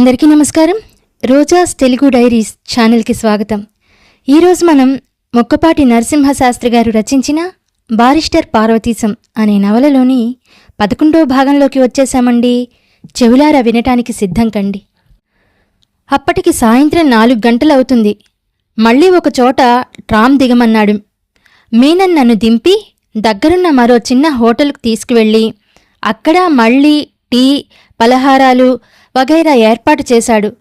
అందరికీ నమస్కారం. రోజాస్ తెలుగు డైరీస్ ఛానల్కి స్వాగతం. ఈరోజు మనం మొక్కపాటి నరసింహశాస్త్రి గారు రచించిన బారిస్టర్ పార్వతీశం అనే నవలలోని పదకొండో భాగంలోకి వచ్చేసామండి చెవులారా వినటానికి సిద్ధం కండి. అప్పటికి సాయంత్రం నాలుగు గంటలవుతుంది మళ్ళీ ఒక చోట ట్రామ్ దిగమన్నాడు. మీనన్ నన్ను దింపి దగ్గరున్న మరో చిన్న హోటల్కు తీసుకువెళ్ళి అక్కడ మళ్ళీ టీ పలహారాలు వగైరా ఏర్పాటు చేశాడు.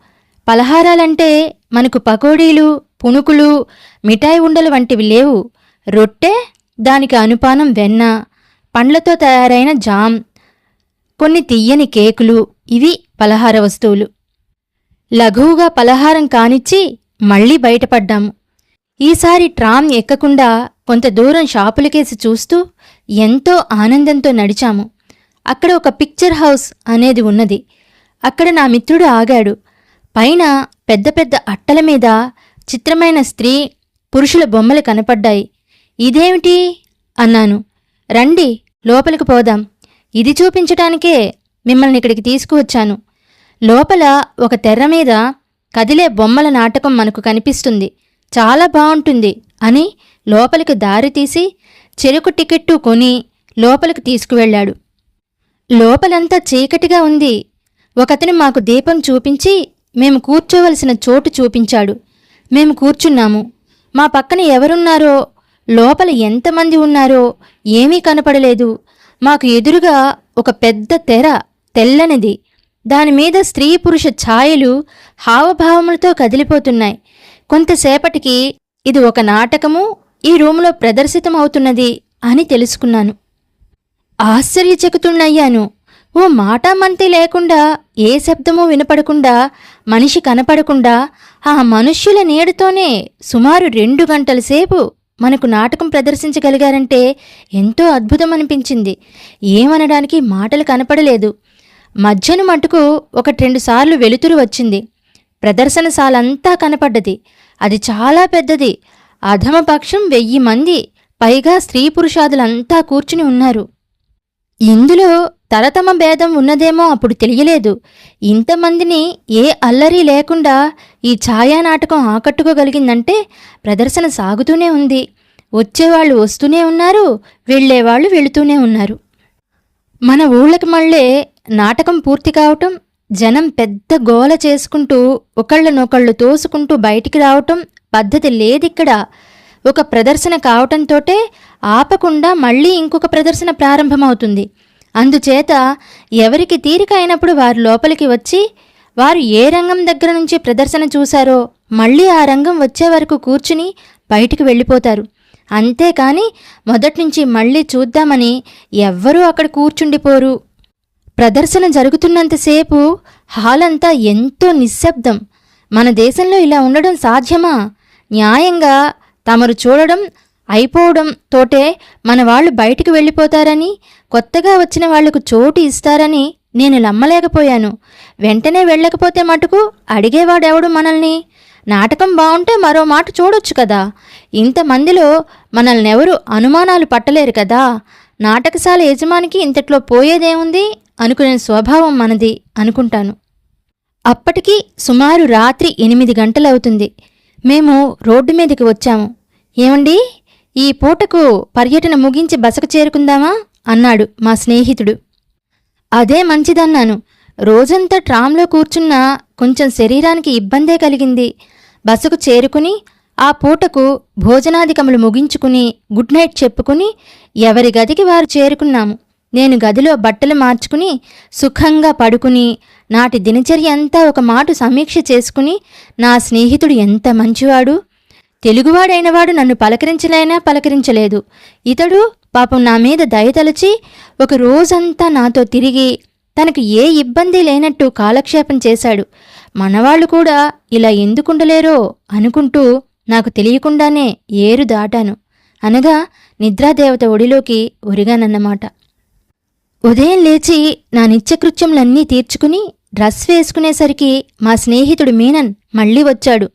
పలహారాలంటే మనకు పకోడీలు పునుకులు మిఠాయి ఉండలు వంటివి లేవు. రొట్టె దానికి అనుపానం వెన్న పండ్లతో తయారైన జామ్ కొన్ని తీయని కేకులు ఇవి పలహార వస్తువులు. లఘువుగా పలహారం కానిచ్చి మళ్ళీ బయటపడ్డాము. ఈసారి ట్రామ్ ఎక్కకుండా కొంత దూరం షాపులకేసి చూస్తూ ఎంతో ఆనందంతో నడిచాము. అక్కడ ఒక పిక్చర్ హౌస్ అనేది ఉన్నది. అక్కడ నా మిత్రుడు ఆగాడు. పైన పెద్ద పెద్ద అట్టల మీద చిత్రమైన స్త్రీ పురుషుల బొమ్మలు కనపడ్డాయి. ఇదేమిటి? అన్నాను. రండి లోపలికి పోదాం. ఇది చూపించటానికే మిమ్మల్ని ఇక్కడికి తీసుకువచ్చాను. లోపల ఒక తెర్ర మీద కదిలే బొమ్మల నాటకం మనకు కనిపిస్తుంది. చాలా బాగుంటుంది అని లోపలికి దారి తీసి చెరుకు టికెట్టు కొని లోపలికి తీసుకువెళ్ళాడు. లోపలంతా చీకటిగా ఉంది. ఒకతను మాకు దీపం చూపించి మేము కూర్చోవలసిన చోటు చూపించాడు. మేము కూర్చున్నాము. మా పక్కన ఎవరున్నారో లోపల ఎంతమంది ఉన్నారో ఏమీ కనపడలేదు. మాకు ఎదురుగా ఒక పెద్ద తెర తెల్లనిది. దానిమీద స్త్రీ పురుష ఛాయలు హావభావములతో కదిలిపోతున్నాయి. కొంతసేపటికి ఇది ఒక నాటకము ఈ రూములో ప్రదర్శితమవుతున్నది అని తెలుసుకున్నాను. ఆశ్చర్యచకుతున్నయ్యాను ఓ మాటామంతి లేకుండా ఏ శబ్దమూ వినపడకుండా మనిషి కనపడకుండా ఆ మనుష్యుల నీడతోనే సుమారు రెండు గంటల సేపు మనకు నాటకం ప్రదర్శించగలిగారంటే ఎంతో అద్భుతం అనిపించింది ఏమనడానికి మాటలు కనపడలేదు. మధ్యను మటుకు ఒకటి రెండు సార్లు వెలుతురు వచ్చింది. ప్రదర్శనశాలంతా కనపడ్డది. అది చాలా పెద్దది. అధమపక్షం వెయ్యి మంది పైగా స్త్రీ పురుషాదులంతా కూర్చుని ఉన్నారు. ఇందులో తరతమ భేదం ఉన్నదేమో అప్పుడు తెలియలేదు. ఇంతమందిని ఏ అల్లరి లేకుండా ఈ ఛాయానాటకం ఆకట్టుకోగలిగిందంటే ప్రదర్శన సాగుతూనే ఉంది. వచ్చేవాళ్ళు వస్తూనే ఉన్నారు వెళ్ళేవాళ్ళు వెళుతూనే ఉన్నారు. మన ఊళ్ళకి మళ్ళే నాటకం పూర్తి కావటం జనం పెద్ద గోల చేసుకుంటూ ఒకళ్ళనొకళ్ళు తోసుకుంటూ బయటికి రావటం పద్ధతి లేదిక్కడ. ఒక ప్రదర్శన కావటంతోటే ఆపకుండా మళ్ళీ ఇంకొక ప్రదర్శన ప్రారంభమవుతుంది. అందుచేత ఎవరికి తీరిక అయినప్పుడు వారు లోపలికి వచ్చి వారు ఏ రంగం దగ్గర నుంచి ప్రదర్శన చూశారో మళ్ళీ ఆ రంగం వచ్చే వరకు కూర్చుని బయటికి వెళ్ళిపోతారు. అంతేకాని మొదట్నుంచి మళ్ళీ చూద్దామని ఎవ్వరూ అక్కడ కూర్చుండిపోరు. ప్రదర్శన జరుగుతున్నంతసేపు హాల్ అంతా ఎంతో నిశ్శబ్దం. మన దేశంలో ఇలా ఉండడం సాధ్యమా? న్యాయంగా తమరు చూడడం అయిపోవడం తోటే మన వాళ్ళు బయటికి వెళ్ళిపోతారని కొత్తగా వచ్చిన వాళ్ళకు చోటు ఇస్తారని నేను నమ్మలేకపోయాను. వెంటనే వెళ్ళకపోతే మటుకు అడిగేవాడెవడు మనల్ని? నాటకం బాగుంటే మరో మాట చూడొచ్చు కదా. ఇంతమందిలో మనల్ని ఎవరు అనుమానాలు పట్టలేరు కదా. నాటకశాల యజమానికి ఇంతట్లో పోయేదేముంది? అనుకునే స్వభావం మనది అనుకుంటాను. అప్పటికి సుమారు రాత్రి ఎనిమిది గంటలవుతుంది. మేము రోడ్డు మీదకి వచ్చాము. ఏమండి? ఈ పూటకు పర్యటన ముగించి బసకు చేరుకుందామా? అన్నాడు మా స్నేహితుడు. అదే మంచిదన్నాను. రోజంతా ట్రామ్లో కూర్చున్నా కొంచెం శరీరానికి ఇబ్బందే కలిగింది. బసకు చేరుకుని ఆ పూటకు భోజనాధికములు ముగించుకుని గుడ్ నైట్ చెప్పుకుని ఎవరి గదికి వారు చేరుకున్నాము. నేను గదిలో బట్టలు మార్చుకుని సుఖంగా పడుకుని నాటి దినచర్య అంతా ఒక మాట సమీక్ష చేసుకుని నా స్నేహితుడు ఎంత మంచివాడు? తెలుగువాడైనవాడు నన్ను పలకరించలేనా? పలకరించలేదు. ఇతడు పాపం నా మీద దయతలచి ఒక రోజంతా నాతో తిరిగి తనకు ఏ ఇబ్బంది లేనట్టు కాలక్షేపం చేశాడు. మనవాళ్ళు కూడా ఇలా ఎందుకుండలేరో అనుకుంటూ నాకు తెలియకుండానే ఏరు దాటాను. అనగా నిద్రాదేవత ఒడిలోకి ఒరిగానన్నమాట. ఉదయం లేచి నా నిత్యకృత్యములన్నీ తీర్చుకుని డ్రెస్ వేసుకునేసరికి మా స్నేహితుడు మీనన్ మళ్ళీ వచ్చాడు.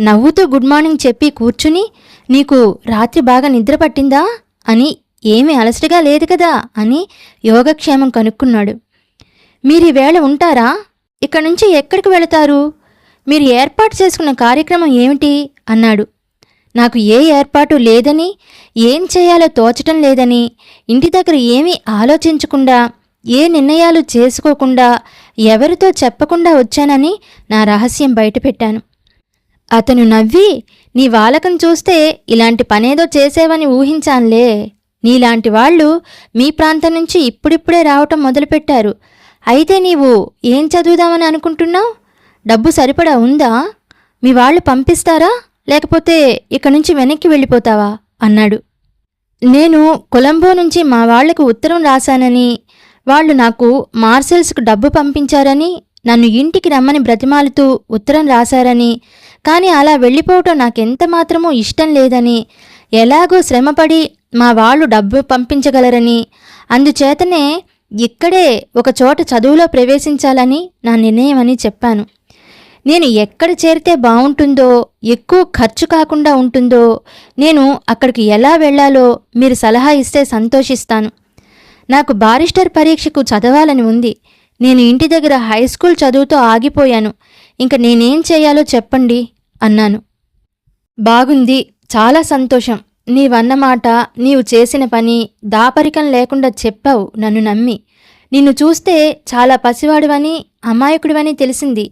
నవ్వుతూ గుడ్ మార్నింగ్ చెప్పి కూర్చుని నీకు రాత్రి బాగా నిద్ర పట్టిందా? అని ఏమీ అలసటగా లేదు కదా? అని యోగక్షేమం కనుక్కున్నాడు. మీరు ఈవేళ ఉంటారా? ఇక్కడి నుంచి ఎక్కడికి వెళతారు? మీరు ఏర్పాటు చేసుకున్న కార్యక్రమం ఏమిటి? అన్నాడు. నాకు ఏ ఏర్పాటు లేదని ఏం చేయాలో తోచటం లేదని ఇంటి దగ్గర ఏమీ ఆలోచించకుండా ఏ నిర్ణయాలు చేసుకోకుండా ఎవరితో చెప్పకుండా వచ్చానని నా రహస్యం బయటపెట్టాను. అతను నవ్వి నీ వాలకం చూస్తే ఇలాంటి పనేదో చేసేవని ఊహించానులే. నీలాంటి వాళ్ళు మీ ప్రాంతం నుంచి ఇప్పుడిప్పుడే రావటం మొదలుపెట్టారు. అయితే నీవు ఏం చదువుదామని అనుకుంటున్నావు? డబ్బు సరిపడా ఉందా? మీ వాళ్ళు పంపిస్తారా? లేకపోతే ఇక నుంచి వెనక్కి వెళ్ళిపోతావా? అన్నాడు. నేను కొలంబో నుంచి మా వాళ్ళకు ఉత్తరం రాశానని వాళ్ళు నాకు మార్సెల్స్కు డబ్బు పంపించారని నన్ను ఇంటికి రమ్మని బ్రతిమాలుతూ ఉత్తరం రాశారని కానీ అలా వెళ్ళిపోవటం నాకెంత మాత్రమూ ఇష్టం లేదని ఎలాగో శ్రమపడి మా వాళ్ళు డబ్బు పంపించగలరని అందుచేతనే ఇక్కడే ఒక చోట చదువులో ప్రవేశించాలని నా నిర్ణయం అని చెప్పాను. నేను ఎక్కడ చేరితే బాగుంటుందో ఎక్కువ ఖర్చు కాకుండా ఉంటుందో నేను అక్కడికి ఎలా వెళ్ళాలో మీరు సలహా ఇస్తే సంతోషిస్తాను. నాకు బారిస్టర్ పరీక్షకు చదవాలని ఉంది. నేను ఇంటి దగ్గర హై స్కూల్ చదువుతో ఆగిపోయాను. ఇంక నేనేం చేయాలో చెప్పండి అన్నాను. బాగుంది చాలా సంతోషం. నీవన్నమాట నీవు చేసిన పని దాపరికం లేకుండా చెప్పావు నన్ను నమ్మి. నిన్ను చూస్తే చాలా పసివాడివని అమాయకుడివని తెలిసింది.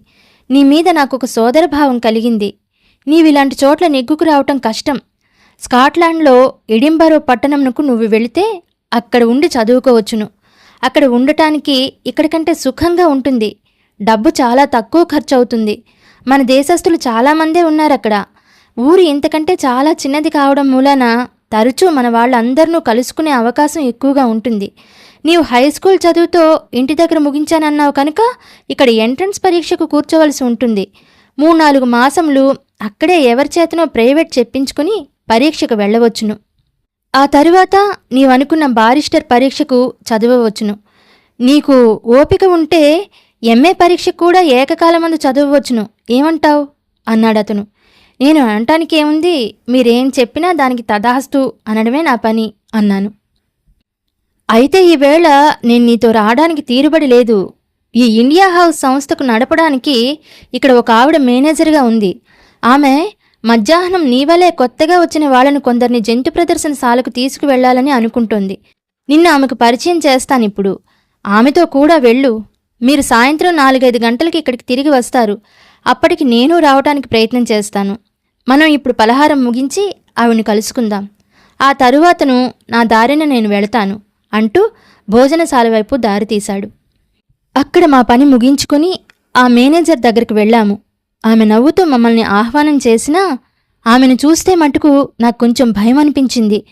నీ మీద నాకు ఒక సోదరభావం కలిగింది. నీవిలాంటి చోట్ల నెగ్గుకు రావటం కష్టం. స్కాట్లాండ్లో ఎడింబరో పట్టణంకు నువ్వు వెళితే అక్కడ ఉండి చదువుకోవచ్చును. అక్కడ ఉండటానికి ఇక్కడికంటే సుఖంగా ఉంటుంది. డబ్బు చాలా తక్కువ ఖర్చు అవుతుంది మన దేశస్థులు చాలామందే ఉన్నారు అక్కడ ఊరు ఇంతకంటే చాలా చిన్నది కావడం మూలాన తరచూ మన వాళ్ళందరినూ కలుసుకునే అవకాశం ఎక్కువగా ఉంటుంది. నీవు హై స్కూల్ చదువుతో ఇంటి దగ్గర ముగించానన్నావు కనుక ఇక్కడ ఎంట్రన్స్ పరీక్షకు కూర్చోవలసి ఉంటుంది. మూడు నాలుగు మాసములు అక్కడే ఎవరి చేతనో ప్రైవేట్ చెప్పించుకుని పరీక్షకు వెళ్ళవచ్చును. ఆ తరువాత నీవనుకున్న బారిస్టర్ పరీక్షకు చదవవచ్చును. నీకు ఓపిక ఉంటే ఎంఏ పరీక్షకు కూడా ఏకకాలమందు చదవవచ్చును. ఏమంటావు? అన్నాడతను. నేను అనటానికి ఏముంది మీరేం చెప్పినా దానికి తదాస్తు అనడమే నా పని అన్నాను. అయితే ఈవేళ నేను నీతో రావడానికి తీరుబడి లేదు. ఈ ఇండియా హౌస్ సంస్థకు నడపడానికి ఇక్కడ ఒక ఆవిడ మేనేజర్గా ఉంది. ఆమె మధ్యాహ్నం నీవలే కొత్తగా వచ్చిన వాళ్ళను కొందరిని జంతు ప్రదర్శనశాలకు తీసుకువెళ్ళాలని అనుకుంటోంది. నిన్ను ఆమెకు పరిచయం చేస్తానిప్పుడు. ఆమెతో కూడా వెళ్ళు. మీరు సాయంత్రం నాలుగైదు గంటలకి ఇక్కడికి తిరిగి వస్తారు. అప్పటికి నేను రావటానికి ప్రయత్నం చేస్తాను. మనం ఇప్పుడు పలహారం ముగించి ఆవిడ్ని కలుసుకుందాం. ఆ తరువాతను నా దారిన నేను వెళతాను అంటూ భోజనశాల వైపు దారి తీశాడు. అక్కడ మా పని ముగించుకొని ఆ మేనేజర్ దగ్గరికి వెళ్ళాము. ఆమె నవ్వుతూ మమ్మల్ని ఆహ్వానం చేసినా ఆమెను చూస్తే మటుకు నాకు కొంచెం భయం అనిపించింది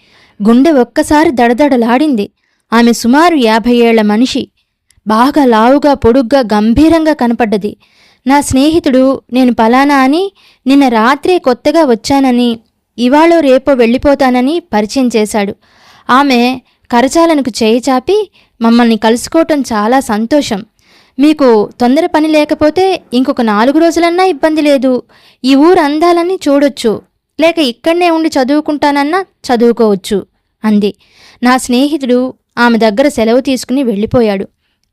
గుండె ఒక్కసారి దడదడలాడింది. ఆమె సుమారు యాభై ఏళ్ళ మనిషి. బాగా లావుగా పొడుగ్గా గంభీరంగా కనపడ్డది. నా స్నేహితుడు నేను పలానా అని నిన్న రాత్రే కొత్తగా వచ్చానని ఇవాళో రేపో వెళ్ళిపోతానని పరిచయం చేశాడు. ఆమె కరచాలనకు చేయి చాపి మమ్మల్ని కలుసుకోవటం చాలా సంతోషం. మీకు తొందర పని లేకపోతే ఇంకొక నాలుగు రోజులన్నా ఇబ్బంది లేదు. ఈ ఊరు అందాలని చూడొచ్చు. లేక ఇక్కడనే ఉండి చదువుకుంటానన్నా చదువుకోవచ్చు అంది. నా స్నేహితుడు ఆమె దగ్గర సెలవు తీసుకుని వెళ్ళిపోయాడు.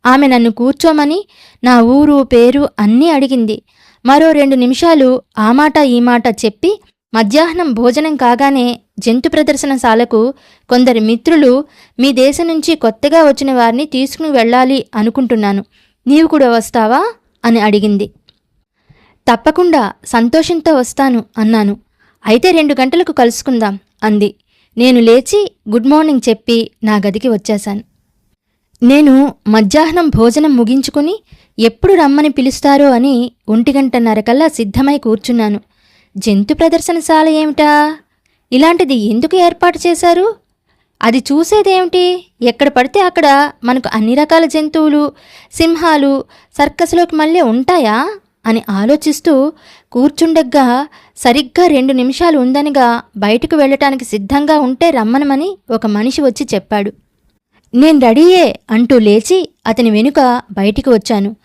ఆమె నన్ను కూర్చోమని నా ఊరు పేరు అన్నీ అడిగింది. మరో రెండు నిమిషాలు ఆ మాట ఈ మాట చెప్పి మధ్యాహ్నం భోజనం కాగానే జంతు ప్రదర్శనశాలకు కొందరి మిత్రులు మీ దేశం నుంచి కొత్తగా వచ్చిన వారిని తీసుకుని వెళ్ళాలి అనుకుంటున్నాను. నీవు కూడా వస్తావా? అని అడిగింది. తప్పకుండా సంతోషంతో వస్తాను అన్నాను. అయితే రెండు గంటలకు కలుసుకుందాం అంది. నేను లేచి గుడ్ మార్నింగ్ చెప్పి నా గదికి వచ్చేశాను. నేను మధ్యాహ్నం భోజనం ముగించుకుని ఎప్పుడు రమ్మని పిలుస్తారో అని ఒంటిగంటన్నరకల్లా సిద్ధమై కూర్చున్నాను. జంతు ప్రదర్శనశాల ఏమిటా? ఇలాంటిది ఎందుకు ఏర్పాటు చేశారు? అది చూసేదేమిటి? ఎక్కడ పడితే అక్కడ మనకు అన్ని రకాల జంతువులు సింహాలు సర్కస్లోకి మళ్ళీ ఉంటాయా? అని ఆలోచిస్తూ కూర్చుండగ్గా సరిగ్గా రెండు నిమిషాలు ఉందనిగా బయటకు వెళ్ళటానికి సిద్ధంగా ఉంటే రమ్మనమని ఒక మనిషి వచ్చి చెప్పాడు. నేను రెడీయే అంటూ లేచి అతని వెనుక బయటికి వచ్చాను.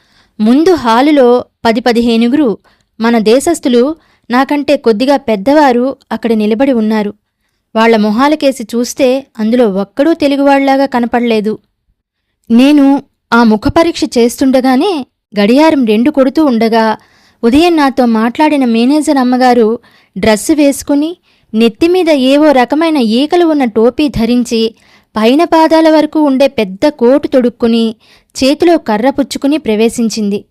ముందు హాలులో పది పదిహేనుగురు మన దేశస్థులు నాకంటే కొద్దిగా పెద్దవారు అక్కడ నిలబడి ఉన్నారు. వాళ్ళ మొహాలకేసి చూస్తే అందులో ఒక్కడూ తెలుగువాళ్ళాగా కనపడలేదు. నేను ఆ ముఖ పరీక్ష చేస్తుండగానే గడియారం రెండు కొడుతూ ఉండగా ఉదయం నాతో మాట్లాడిన మేనేజర్ అమ్మగారు డ్రెస్సు వేసుకుని నెత్తిమీద ఏవో రకమైన ఈకలు ఉన్న టోపీ ధరించి పైన పాదాల వరకు ఉండే పెద్ద కోటు తొడుక్కుని చేతిలో కర్ర పుచ్చుకుని ప్రవేశించింది.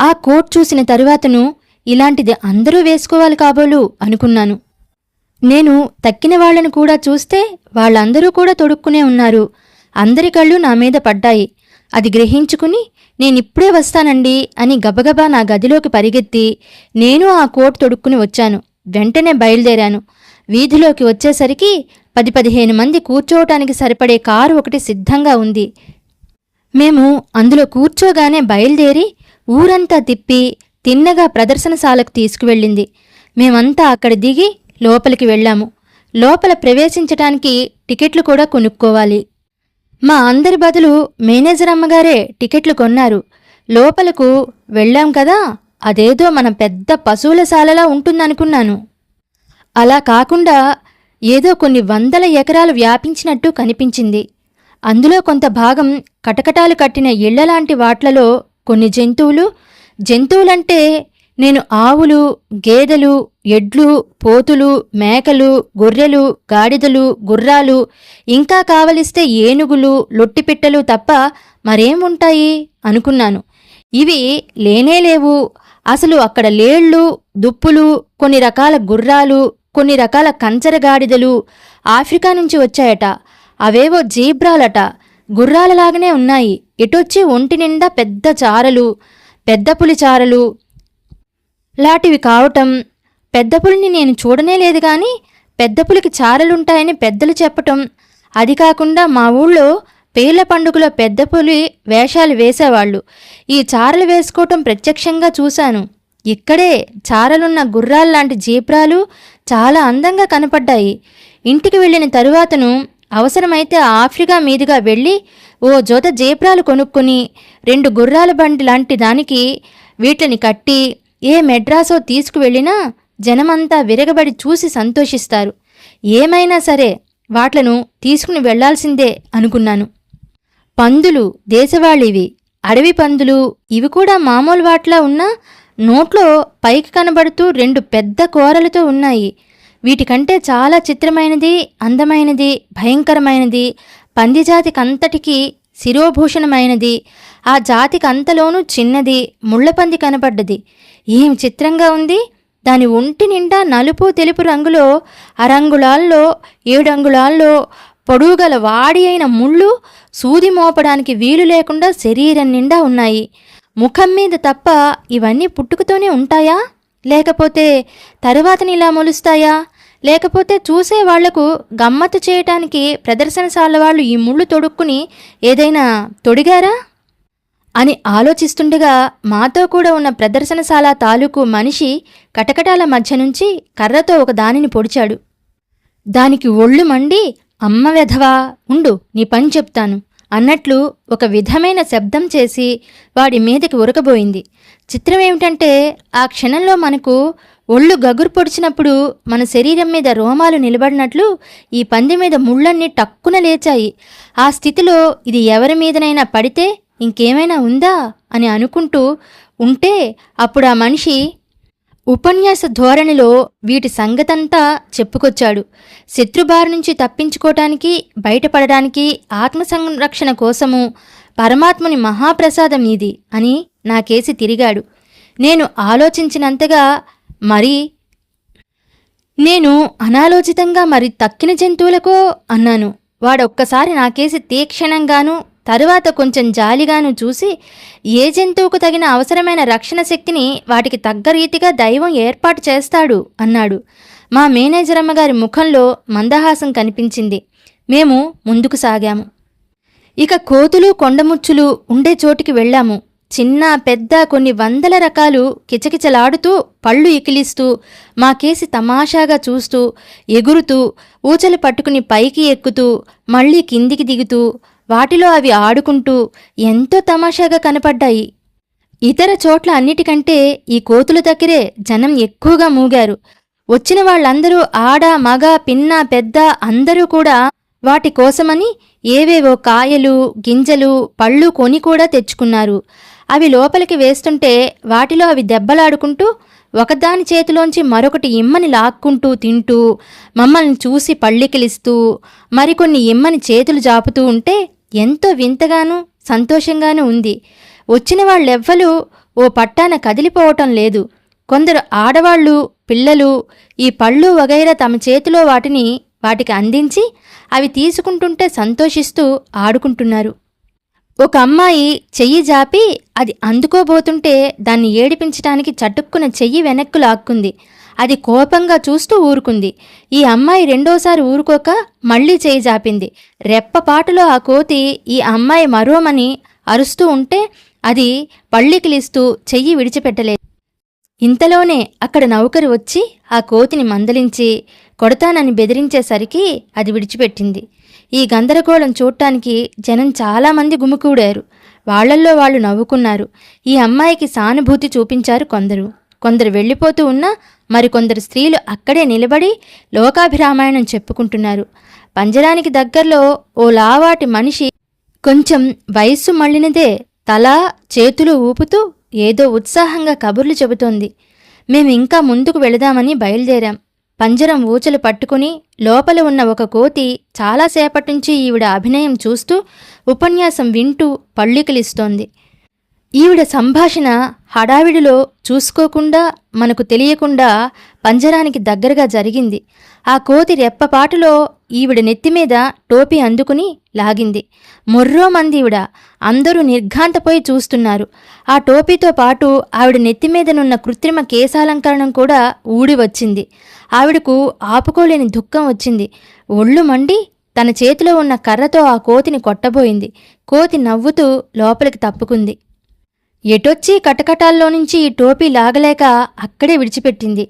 ఆ కోట్ చూసిన తరువాతను ఇలాంటిది అందరూ వేసుకోవాలి కాబోలు అనుకున్నాను. నేను తక్కిన వాళ్ళను కూడా చూస్తే వాళ్ళందరూ కూడా తొడుక్కునే ఉన్నారు. అందరి కళ్ళు నా మీద పడ్డాయి. అది గ్రహించుకుని నేనిప్పుడే వస్తానండి అని గబగబా నా గదిలోకి పరిగెత్తి నేను ఆ కోట్ తొడుక్కుని వచ్చాను. వెంటనే బయలుదేరాను. వీధిలోకి వచ్చేసరికి పది పదిహేను మంది కూర్చోవటానికి సరిపడే కారు ఒకటి సిద్ధంగా ఉంది. మేము అందులో కూర్చోగానే బయలుదేరి ఊరంతా తిప్పి తిన్నగా ప్రదర్శనశాలకు తీసుకువెళ్ళింది. మేమంతా అక్కడ దిగి లోపలికి వెళ్ళాము. లోపల ప్రవేశించటానికి టికెట్లు కూడా కొనుక్కోవాలి. మా అందరి బదులు మేనేజర్ అమ్మగారే టికెట్లు కొన్నారు. లోపలకు వెళ్ళాం కదా అదేదో మన పెద్ద పశువుల శాలలా ఉంటుందనుకున్నాను. అలా కాకుండా ఏదో కొన్ని వందల ఎకరాలు వ్యాపించినట్టు కనిపించింది. అందులో కొంత భాగం కటకటాలు కట్టిన ఇళ్ళలాంటి వాట్లలో కొన్ని జంతువులు జంతువులంటే నేను ఆవులు గేదెలు ఎడ్లు పోతులు మేకలు గొర్రెలు గాడిదలు గుర్రాలు ఇంకా కావలిస్తే ఏనుగులు లొట్టిపిట్టలు తప్ప మరేం ఉంటాయి అనుకున్నాను. ఇవి లేనేలేవు అసలు అక్కడ లేళ్ళు దుప్పులు కొన్ని రకాల గుర్రాలు కొన్ని రకాల కంచరగాడిదలు ఆఫ్రికా నుంచి వచ్చాయట. అవేవో జీబ్రాలట. గుర్రాలలాగానే ఉన్నాయి. ఇటొచ్చి ఒంటి నిండా పెద్ద చారలు పెద్ద పులి చారలు లాంటివి కావటం పెద్ద పులిని నేను చూడనే లేదు గాని పెద్ద పులికి చారలుంటాయని పెద్దలు చెప్పటం. అది కాకుండా మా ఊళ్ళో పేర్ల పండుగలో పెద్ద పులి వేషాలు వేసేవాళ్ళు. ఈ చారలు వేసుకోవటం ప్రత్యక్షంగా చూశాను. ఇక్కడే చారలున్న గుర్రాల్లాంటి జీప్రాలు చాలా అందంగా కనపడ్డాయి. ఇంటికి వెళ్ళిన తరువాతను అవసరమైతే ఆఫ్రికా మీదుగా వెళ్ళి ఓ జోత జీప్రాలు కొనుక్కొని రెండు గుర్రాల బండి లాంటి దానికి వీటిని కట్టి ఏ మెడ్రాసో తీసుకువెళ్ళినా జనమంతా విరగబడి చూసి సంతోషిస్తారు. ఏమైనా సరే వాట్లను తీసుకుని వెళ్ళాల్సిందే అనుకున్నాను. పందులు దేశవాళివి. అడవి పందులు ఇవి కూడా మామూలు వాట్లా ఉన్నా నోట్లో పైకి కనబడుతూ రెండు పెద్ద కూరలతో ఉన్నాయి. వీటికంటే చాలా చిత్రమైనది అందమైనది భయంకరమైనది పందిజాతికంతటికీ శిరోభూషణమైనది ఆ జాతికంతలోనూ చిన్నది ముళ్ళపంది కనబడ్డది ఏం చిత్రంగా ఉంది? దాని ఒంటి నిండా నలుపు తెలుపు రంగులో అరంగుళాల్లో ఏడంగుళాల్లో పొడుగుగల వాడి అయిన ముళ్ళు సూది మోపడానికి వీలు లేకుండా శరీరం నిండా ఉన్నాయి. ముఖం మీద తప్ప ఇవన్నీ పుట్టుకతోనే ఉంటాయా? లేకపోతే తరువాతని ఇలా మొలుస్తాయా? లేకపోతే చూసే వాళ్ళకు గమ్మత్తు చేయటానికి ప్రదర్శనశాల వాళ్ళు ఈ ముళ్ళు తొడుక్కుని ఏదైనా తొడిగారా? అని ఆలోచిస్తుండగా మాతో కూడా ఉన్న ప్రదర్శనశాల తాలూకు మనిషి కటకటాల మధ్య నుంచి కర్రతో ఒక దానిని పొడిచాడు. దానికి ఒళ్ళు మండి అమ్మ వెధవా ఉండు నీ పని చెప్తాను అన్నట్లు ఒక విధమైన శబ్దం చేసి వాడి మీదకి ఉరకబోయింది. చిత్రం ఏమిటంటే ఆ క్షణంలో మనకు ఒళ్ళు గగురు పొడిచినప్పుడు మన శరీరం మీద రోమాలు నిలబడినట్లు ఈ పంది మీద ముళ్ళన్నీ టక్కున లేచాయి. ఆ స్థితిలో ఇది ఎవరి మీదనైనా పడితే ఇంకేమైనా ఉందా? అని అనుకుంటూ ఉంటే అప్పుడు ఆ మనిషి ఉపన్యాస ధోరణిలో వీటి సంగతంతా చెప్పుకొచ్చాడు. శత్రుబారి నుంచి తప్పించుకోవటానికి బయటపడడానికి ఆత్మ సంరక్షణ కోసము పరమాత్ముని మహాప్రసాదం ఇది అని నాకేసి తిరిగాడు. నేను ఆలోచించినంతగా మరి నేను అనాలోచితంగా మరి తక్కిన జంతువులకో అన్నాను. వాడొక్కసారి నాకేసి తీక్షణంగాను తరువాత కొంచెం జాలిగాను చూసి ఏ జంతువుకు తగిన అవసరమైన రక్షణ శక్తిని వాటికి తగ్గ రీతిగా దైవం ఏర్పాటు చేస్తాడు అన్నాడు. మా మేనేజర్ అమ్మగారి ముఖంలో మందహాసం కనిపించింది. మేము ముందుకు సాగాము. ఇక కోతులు కొండముచ్చులు ఉండే చోటికి వెళ్ళాము. చిన్న పెద్ద కొన్ని వందల రకాలు కిచకిచలాడుతూ పళ్ళు ఇకిలిస్తూ మాకేసి తమాషాగా చూస్తూ ఎగురుతూ ఊచలు పట్టుకుని పైకి ఎక్కుతూ మళ్ళీ కిందికి దిగుతూ వాటిలో అవి ఆడుకుంటూ ఎంతో తమాషాగా కనపడ్డాయి. ఇతర చోట్ల అన్నిటికంటే ఈ కోతుల దగ్గరే జనం ఎక్కువగా మూగారు. వచ్చిన వాళ్ళందరూ ఆడ మగ పిన్న పెద్ద అందరూ కూడా వాటి కోసమని ఏవేవో కాయలు గింజలు పళ్ళు కొని కూడా తెచ్చుకున్నారు. అవి లోపలికి వేస్తుంటే వాటిలో అవి దెబ్బలాడుకుంటూ ఒకదాని చేతిలోంచి మరొకటి ఇమ్మని లాక్కుంటూ తింటూ మమ్మల్ని చూసి పళ్ళికిలిస్తూ మరికొన్ని ఇమ్మని చేతులు జాపుతూ ఉంటే ఎంతో వింతగానూ సంతోషంగానూ ఉంది. వచ్చిన వాళ్ళెవ్వరూ ఓ పట్టాన కదిలిపోవటం లేదు. కొందరు ఆడవాళ్ళు పిల్లలు ఈ పళ్ళు వగైరా తమ చేతిలో వాటిని వాటికి అందించి అవి తీసుకుంటుంటే సంతోషిస్తూ ఆడుకుంటున్నారు. ఒక అమ్మాయి చెయ్యి జాపి అది అందుకోబోతుంటే దాన్ని ఏడిపించడానికి చటుక్కున చెయ్యి వెనక్కు లాక్కుంది. అది కోపంగా చూస్తూ ఊరుకుంది. ఈ అమ్మాయి రెండోసారి ఊరుకోక మళ్ళీ చెయ్యి జాపింది. రెప్పపాటులో ఆ కోతి ఈ అమ్మాయి మరోమని అరుస్తూ ఉంటే అది పళ్ళికిలిస్తూ చెయ్యి విడిచిపెట్టలేదు. ఇంతలోనే అక్కడ నౌకరు వచ్చి ఆ కోతిని మందలించి కొడతానని బెదిరించేసరికి అది విడిచిపెట్టింది. ఈ గందరగోళం చూడటానికి జనం చాలామంది గుమికూడారు. వాళ్ళల్లో వాళ్ళు నవ్వుకున్నారు. ఈ అమ్మాయికి సానుభూతి చూపించారు కొందరు. కొందరు వెళ్ళిపోతూ ఉన్నా మరికొందరు స్త్రీలు అక్కడే నిలబడి లోకాభిరామాయణం చెప్పుకుంటున్నారు. పంజరానికి దగ్గరలో ఓ లావాటి మనిషి కొంచెం వయస్సు మళ్ళినదే తల చేతులు ఊపుతూ ఏదో ఉత్సాహంగా కబుర్లు చెబుతోంది. మేము ఇంకా ముందుకు వెళదామని బయలుదేరాం. పంజరం ఊచలు పట్టుకుని లోపల ఉన్న ఒక కోతి చాలాసేపటి నుంచి ఈవిడ అభినయం చూస్తూ ఉపన్యాసం వింటూ పళ్ళికిలిస్తోంది. ఈవిడ సంభాషణ హడావిడిలో చూసుకోకుండా మనకు తెలియకుండా పంజరానికి దగ్గరగా జరిగింది. ఆ కోతి రెప్పపాటులో ఈవిడ నెత్తిమీద టోపీ అందుకుని లాగింది. మొర్రో మంది ఈవిడ అందరూ నిర్ఘాంతపోయి చూస్తున్నారు. ఆ టోపీతో పాటు ఆవిడ నెత్తిమీదనున్న కృత్రిమ కేశాలంకరణం కూడా ఊడి వచ్చింది. ఆవిడకు ఆపుకోలేని దుఃఖం వచ్చింది. ఒళ్ళు మండి తన చేతిలో ఉన్న కర్రతో ఆ కోతిని కొట్టబోయింది. కోతి నవ్వుతూ లోపలికి తప్పుకుంది. ఎటొచ్చి కటకటాల్లో నుంచి ఈ టోపీ లాగలేక అక్కడే విడిచిపెట్టింది.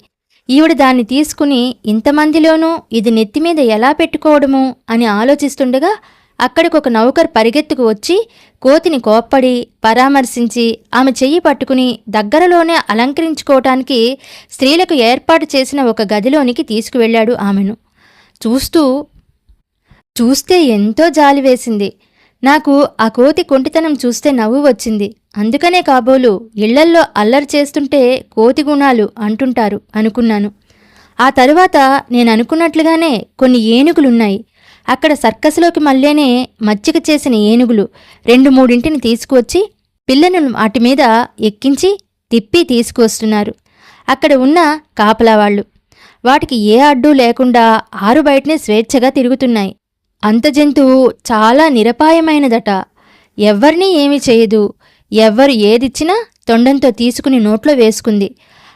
ఈవిడ దాన్ని తీసుకుని ఇంతమందిలోనూ ఇది నెత్తిమీద ఎలా పెట్టుకోవడము అని ఆలోచిస్తుండగా అక్కడికొక నౌకర్ పరిగెత్తుకు వచ్చి కోతిని కోప్పడి పరామర్శించి ఆమె చెయ్యి పట్టుకుని దగ్గరలోనే అలంకరించుకోవటానికి స్త్రీలకు ఏర్పాటు చేసిన ఒక గదిలోనికి తీసుకువెళ్ళాడు ఆమెను. చూస్తూ చూస్తే ఎంతో జాలి వేసింది. నాకు ఆ కోతి కొంటితనం చూస్తే నవ్వు వచ్చింది. అందుకనే కాబోలు ఇళ్ళల్లో అల్లరి చేస్తుంటే కోతి గుణాలు అంటుంటారు అనుకున్నాను. ఆ తరువాత నేను అనుకున్నట్లుగానే కొన్ని ఏనుగులున్నాయి. అక్కడ సర్కస్లోకి మళ్ళేనే మచ్చిక చేసిన ఏనుగులు రెండు మూడింటిని తీసుకువచ్చి పిల్లను వాటి మీద ఎక్కించి తిప్పి తీసుకువస్తున్నారు. అక్కడ ఉన్న కాపలావాళ్ళు వాటికి ఏ అడ్డు లేకుండా ఆరు బయటనే స్వేచ్ఛగా తిరుగుతున్నాయి. అంత జంతువు చాలా నిరపాయమైనదట. ఎవ్వరినీ ఏమీ చేయదు. ఎవ్వరు ఏదిచ్చినా తొండంతో తీసుకుని నోట్లో వేసుకుంది.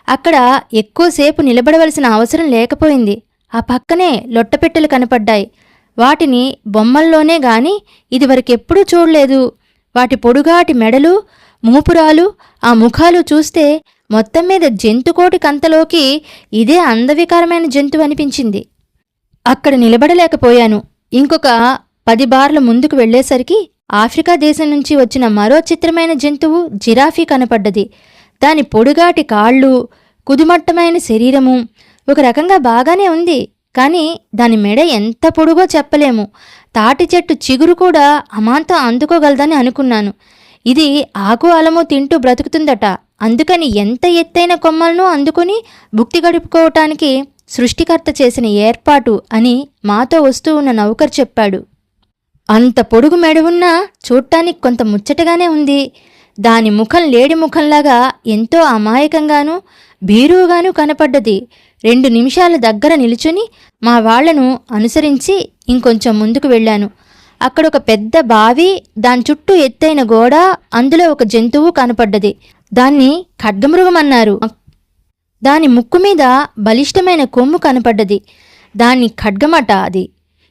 అక్కడ ఎక్కువసేపు నిలబడవలసిన అవసరం లేకపోయింది. ఆ పక్కనే లొట్టపెట్టెలు కనపడ్డాయి. వాటిని బొమ్మల్లోనే గాని ఇదివరకెప్పుడూ చూడలేదు. వాటి పొడుగాటి మెడలు మూపురాలు ఆ ముఖాలు చూస్తే మొత్తం మీద జంతుకోటి కంతలోకి ఇదే అందవికారమైన జంతువు అనిపించింది. అక్కడ నిలబడలేకపోయాను. ఇంకొక పది బార్ల ముందుకు వెళ్ళేసరికి ఆఫ్రికా దేశం నుంచి వచ్చిన మరో చిత్రమైన జంతువు జిరాఫీ కనపడ్డది. దాని పొడుగాటి కాళ్ళు కుదుమట్టమైన శరీరము ఒక రకంగా బాగానే ఉంది. కానీ దాని మెడ ఎంత పొడుగో చెప్పలేము. తాటి చెట్టు చిగురు కూడా అమాంతం అందుకోగలదని అనుకున్నాను. ఇది ఆకు అలము తింటూ బ్రతుకుతుందట. అందుకని ఎంత ఎత్తైన కొమ్మలను అందుకుని భుక్తి గడుపుకోవటానికి సృష్టికర్త చేసిన ఏర్పాటు అని మాతో వస్తూ ఉన్న నౌకర్ చెప్పాడు. అంత పొడుగు మెడవున్నా చూడటానికి కొంత ముచ్చటగానే ఉంది. దాని ముఖం లేడి ముఖంలాగా ఎంతో అమాయకంగాను భీరువుగాను కనపడ్డది. రెండు నిమిషాల దగ్గర నిలుచుని మా వాళ్ళను అనుసరించి ఇంకొంచెం ముందుకు వెళ్ళాను. అక్కడ ఒక పెద్ద బావి దాని చుట్టూ ఎత్తైన గోడ అందులో ఒక జంతువు కనపడ్డది. దాన్ని ఖడ్గమృగమన్నారు. దాని ముక్కు మీద బలిష్టమైన కొమ్ము కనపడ్డది. దాన్ని ఖడ్గమట అది.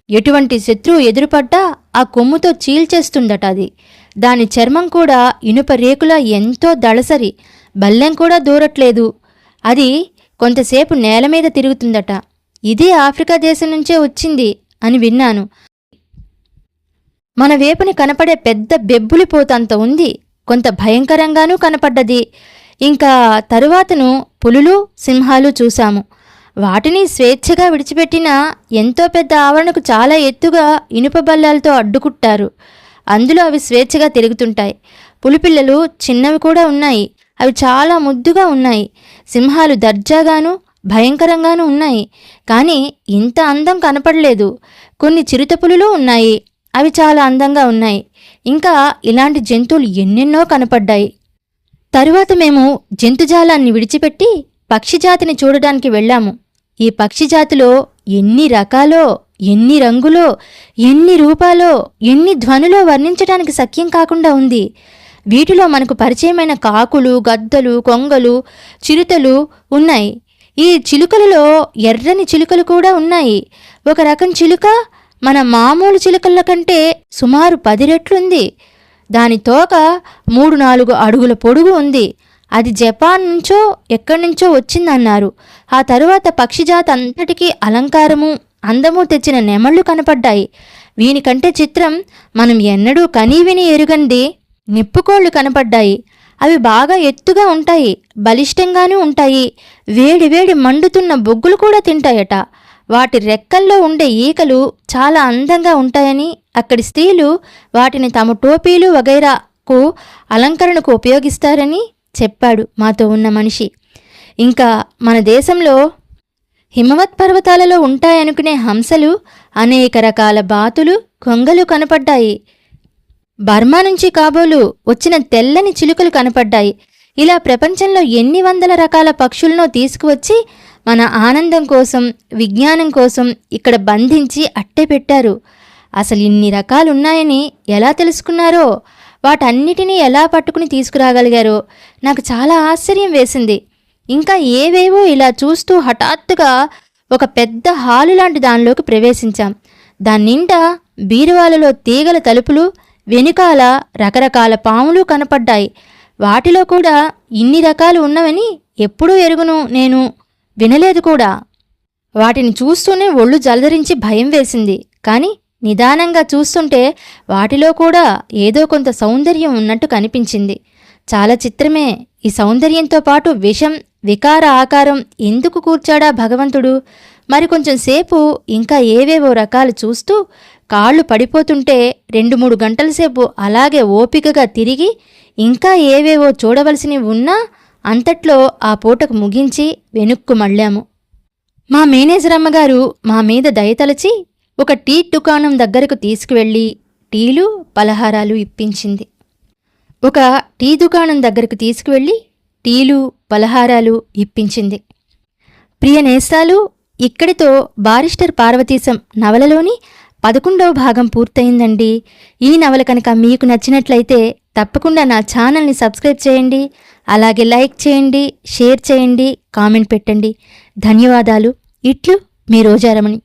ఎటువంటి శత్రువు ఎదురుపడ్డా ఆ కొమ్ముతో చీల్చేస్తుందట అది. దాని చర్మం కూడా ఇనుప రేకుల ఎంతో దళసరి బల్లెం కూడా దూరట్లేదు. అది కొంతసేపు నేల మీద తిరుగుతుందట. ఇదే ఆఫ్రికా దేశం నుంచే వచ్చింది అని విన్నాను. మన వేపుని కనపడే పెద్ద బెబ్బులిపోతంత ఉంది. కొంత భయంకరంగానూ కనపడ్డది. ఇంకా తరువాతను పులులు సింహాలు చూశాము. వాటిని స్వేచ్ఛగా విడిచిపెట్టిన ఎంతో పెద్ద ఆవరణకు చాలా ఎత్తుగా ఇనుప బల్లాలతో అడ్డుకుట్టారు. అందులో అవి స్వేచ్ఛగా తిరుగుతుంటాయి. పులిపిల్లలు చిన్నవి కూడా ఉన్నాయి. అవి చాలా ముద్దుగా ఉన్నాయి. సింహాలు దర్జాగాను భయంకరంగానూ ఉన్నాయి. కానీ ఇంత అందం కనపడలేదు. కొన్ని చిరుతపులులు ఉన్నాయి. అవి చాలా అందంగా ఉన్నాయి. ఇంకా ఇలాంటి జంతువులు ఎన్నెన్నో కనపడ్డాయి. తరువాత మేము జంతుజాలాన్ని విడిచిపెట్టి పక్షిజాతిని చూడడానికి వెళ్ళాము. ఈ పక్షిజాతిలో ఎన్ని రకాలో ఎన్ని రంగులో ఎన్ని రూపాలో ఎన్ని ధ్వనులో వర్ణించడానికి సఖ్యం కాకుండా ఉంది. వీటిలో మనకు పరిచయమైన కాకులు గద్దలు కొంగలు చిరుతలు ఉన్నాయి. ఈ చిలుకలలో ఎర్రని చిలుకలు కూడా ఉన్నాయి. ఒక రకం చిలుక మన మామూలు చిలుకల కంటే సుమారు పది రెట్లుంది దాని తోక మూడు నాలుగు అడుగుల పొడుగు ఉంది. అది జపాన్ నుంచో ఎక్కడి నుంచో వచ్చిందన్నారు. ఆ తరువాత పక్షిజాతి అంతటికీ అలంకారము అందము తెచ్చిన నెమళ్ళు కనపడ్డాయి. వీనికంటే చిత్రం మనం ఎన్నడూ కనీవిని ఎరుగంది నిప్పుకోళ్ళు కనపడ్డాయి. అవి బాగా ఎత్తుగా ఉంటాయి బలిష్టంగానూ ఉంటాయి. వేడి వేడి మండుతున్న బొగ్గులు కూడా తింటాయట. వాటి రెక్కల్లో ఉండే ఈకలు చాలా అందంగా ఉంటాయని అక్కడి స్త్రీలు వాటిని తమ టోపీలు వగైరాకు అలంకరణకు ఉపయోగిస్తారని చెప్పాడు మాతో ఉన్న మనిషి. ఇంకా మన దేశంలో హిమవత్ పర్వతాలలో ఉంటాయనుకునే హంసలు అనేక రకాల బాతులు కొంగలు కనపడ్డాయి. బర్మా నుంచి కాబోలు వచ్చిన తెల్లని చిలుకలు కనపడ్డాయి. ఇలా ప్రపంచంలో ఎన్ని వందల రకాల పక్షులనో తీసుకువచ్చి మన ఆనందం కోసం విజ్ఞానం కోసం ఇక్కడ బంధించి అట్టే పెట్టారు. అసలు ఇన్ని రకాలున్నాయని ఎలా తెలుసుకున్నారో వాటన్నిటినీ ఎలా పట్టుకుని తీసుకురాగలిగారో? నాకు చాలా ఆశ్చర్యం వేసింది. ఇంకా ఏవేవో ఇలా చూస్తూ హఠాత్తుగా ఒక పెద్ద హాలు లాంటి దానిలోకి ప్రవేశించాం. దాని నిండా బీరువాలలో తీగల తలుపులు వెనుకాల రకరకాల పాములు కనపడ్డాయి. వాటిలో కూడా ఇన్ని రకాలు ఉన్నవని ఎప్పుడూ ఎరుగును నేను వినలేదు కూడా. వాటిని చూస్తూనే ఒళ్ళు జలధరించి భయం వేసింది. కానీ నిదానంగా చూస్తుంటే వాటిలో కూడా ఏదో కొంత సౌందర్యం ఉన్నట్టు కనిపించింది. చాలా చిత్రమే ఈ సౌందర్యంతో పాటు విషం వికార ఆకారం ఎందుకు కూర్చాడా భగవంతుడు? మరి కొంచెం సేపు ఇంకా ఏవేవో రకాలు చూస్తూ కాళ్ళు పడిపోతుంటే రెండు మూడు గంటల సేపు అలాగే ఓపికగా తిరిగి ఇంకా ఏవేవో చూడవలసినవి ఉన్నా అంతట్లో ఆ పూటకు ముగించి వెనుక్కు మళ్ళాము. మా మేనేజర్ అమ్మగారు మా మీద దయతలచి ఒక టీ దుకాణం దగ్గరకు తీసుకువెళ్ళి టీలు పలహారాలు ఇప్పించింది. ఒక టీ దుకాణం దగ్గరకు తీసుకువెళ్ళి టీలు పలహారాలు ఇప్పించింది. ప్రియ నేస్తాలు ఇక్కడితో బారిస్టర్ పార్వతీశం నవలలోని పదకొండవ భాగం పూర్తయిందండి. ఈ నవల కనుక మీకు నచ్చినట్లయితే తప్పకుండా నా ఛానల్ని సబ్స్క్రైబ్ చేయండి. అలాగే లైక్ చేయండి షేర్ చేయండి కామెంట్ పెట్టండి. ధన్యవాదాలు. ఇట్లు మీ రోజారమణి